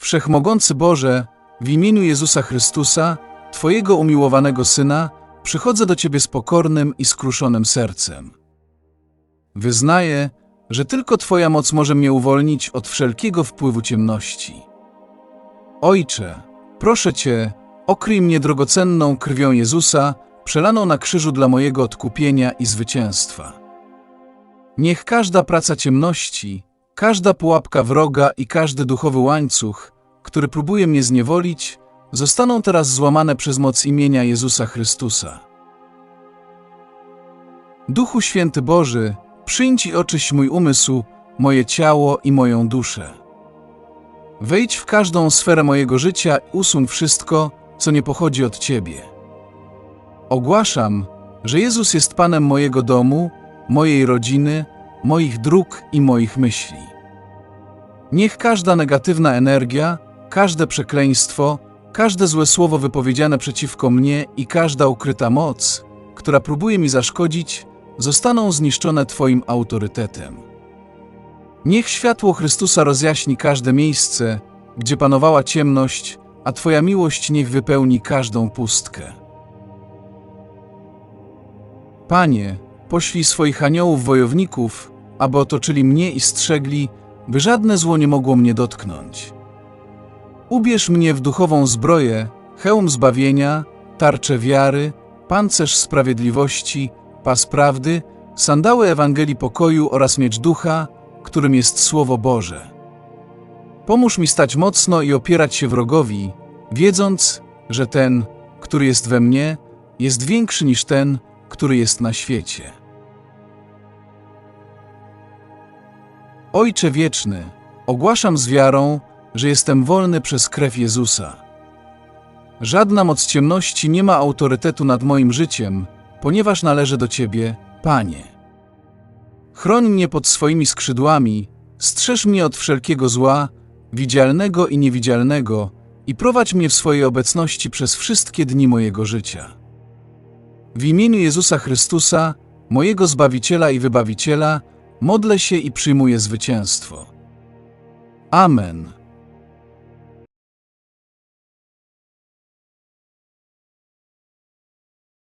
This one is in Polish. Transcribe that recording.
Wszechmogący Boże, w imieniu Jezusa Chrystusa, Twojego umiłowanego Syna, przychodzę do Ciebie z pokornym i skruszonym sercem. Wyznaję, że tylko Twoja moc może mnie uwolnić od wszelkiego wpływu ciemności. Ojcze, proszę Cię, okryj mnie drogocenną krwią Jezusa, przelaną na krzyżu dla mojego odkupienia i zwycięstwa. Niech każda praca ciemności, każda pułapka wroga i każdy duchowy łańcuch, który próbuje mnie zniewolić, zostaną teraz złamane przez moc imienia Jezusa Chrystusa. Duchu Święty Boży, przyjdź i oczyś mój umysł, moje ciało i moją duszę. Wejdź w każdą sferę mojego życia i usuń wszystko, co nie pochodzi od Ciebie. Ogłaszam, że Jezus jest Panem mojego domu, mojej rodziny, moich dróg i moich myśli. Niech każda negatywna energia, każde przekleństwo, każde złe słowo wypowiedziane przeciwko mnie i każda ukryta moc, która próbuje mi zaszkodzić, zostaną zniszczone Twoim autorytetem. Niech światło Chrystusa rozjaśni każde miejsce, gdzie panowała ciemność, a Twoja miłość niech wypełni każdą pustkę. Panie, poślij swoich aniołów wojowników, aby otoczyli mnie i strzegli, by żadne zło nie mogło mnie dotknąć. Ubierz mnie w duchową zbroję, hełm zbawienia, tarczę wiary, pancerz sprawiedliwości, pas prawdy, sandały Ewangelii pokoju oraz miecz ducha, którym jest Słowo Boże. Pomóż mi stać mocno i opierać się wrogowi, wiedząc, że ten, który jest we mnie, jest większy niż ten, który jest na świecie. Ojcze wieczny, ogłaszam z wiarą, że jestem wolny przez krew Jezusa. Żadna moc ciemności nie ma autorytetu nad moim życiem, ponieważ należy do Ciebie, Panie. Chroń mnie pod swoimi skrzydłami, strzeż mnie od wszelkiego zła, widzialnego i niewidzialnego, i prowadź mnie w swojej obecności przez wszystkie dni mojego życia. W imieniu Jezusa Chrystusa, mojego Zbawiciela i Wybawiciela, modlę się i przyjmuję zwycięstwo. Amen.